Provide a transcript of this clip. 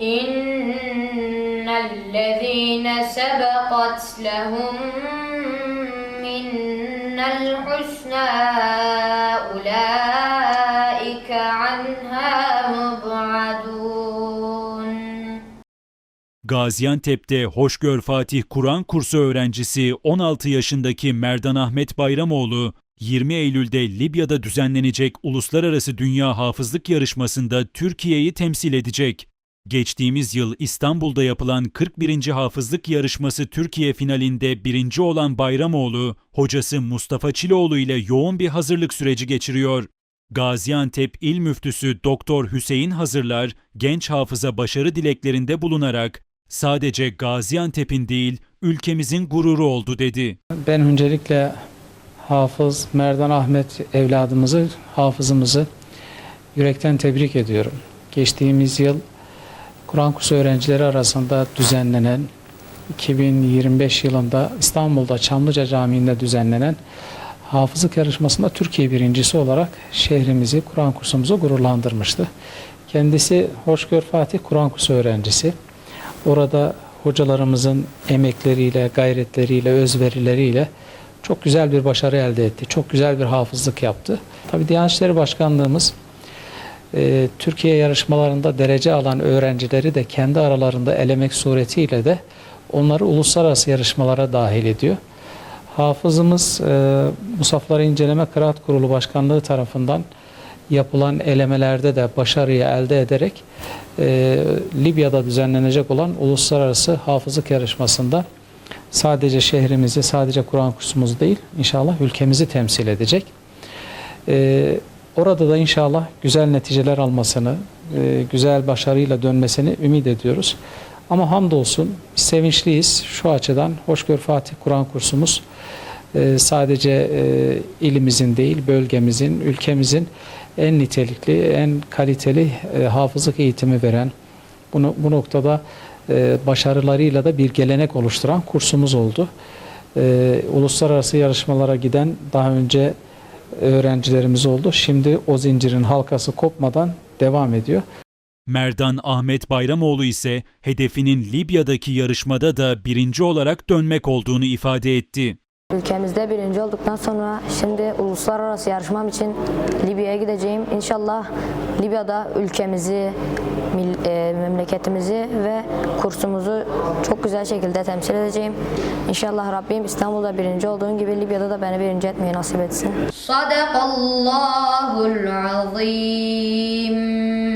إن الذين سبقت لهم منا الحسنى أولئك عنها مبعدون Gaziantep'te Hoşgör Fatih Kur'an kursu öğrencisi 16 yaşındaki Merdan Ahmet Bayramoğlu, 20 Eylül'de Libya'da düzenlenecek Uluslararası Dünya Hafızlık Yarışması'nda Türkiye'yi temsil edecek. Geçtiğimiz yıl İstanbul'da yapılan 41. Hafızlık Yarışması Türkiye finalinde birinci olan Bayramoğlu, hocası Mustafa Çiloğlu ile yoğun bir hazırlık süreci geçiriyor. Gaziantep İl Müftüsü Doktor Hüseyin Hazırlar, genç hafıza başarı dileklerinde bulunarak sadece Gaziantep'in değil, ülkemizin gururu oldu dedi. Ben öncelikle Hafız Merdan Ahmet evladımızı, hafızımızı yürekten tebrik ediyorum. Geçtiğimiz yıl Kur'an kursu öğrencileri arasında düzenlenen 2025 yılında İstanbul'da Çamlıca Camii'nde düzenlenen hafızlık yarışmasında Türkiye birincisi olarak şehrimizi, Kur'an kursumuzu gururlandırmıştı. Kendisi Hoşgör Fatih Kur'an kursu öğrencisi. Orada hocalarımızın emekleriyle, gayretleriyle, özverileriyle çok güzel bir başarı elde etti. Çok güzel bir hafızlık yaptı. Tabii Diyanet İşleri Başkanlığımız e, Türkiye yarışmalarında derece alan öğrencileri de kendi aralarında elemek suretiyle de onları uluslararası yarışmalara dahil ediyor. Hafızımız e, Musafları İnceleme Kıraat Kurulu Başkanlığı tarafından yapılan elemelerde de başarıyı elde ederek e, Libya'da düzenlenecek olan uluslararası hafızlık yarışmasında sadece şehrimizi, sadece Kur'an kursumuzu değil, inşallah ülkemizi temsil edecek. E, orada da inşallah güzel neticeler almasını, e, güzel başarıyla dönmesini ümit ediyoruz. Ama hamdolsun sevinçliyiz şu açıdan. Hoşgör Fatih Kur'an kursumuz e, sadece e, ilimizin değil, bölgemizin, ülkemizin en nitelikli, en kaliteli hafızlık eğitimi veren, bunu bu noktada başarılarıyla da bir gelenek oluşturan kursumuz oldu. Uluslararası yarışmalara giden daha önce öğrencilerimiz oldu. Şimdi o zincirin halkası kopmadan devam ediyor. Merdan Ahmet Bayramoğlu ise hedefinin Libya'daki yarışmada da birinci olarak dönmek olduğunu ifade etti. Ülkemizde birinci olduktan sonra şimdi uluslararası yarışmam için Libya'ya gideceğim. İnşallah Libya'da ülkemizi, e, memleketimizi ve kursumuzu çok güzel şekilde temsil edeceğim. İnşallah Rabbim İstanbul'da birinci olduğun gibi Libya'da da beni birinci etmeyi nasip etsin. Sadakallahul azim.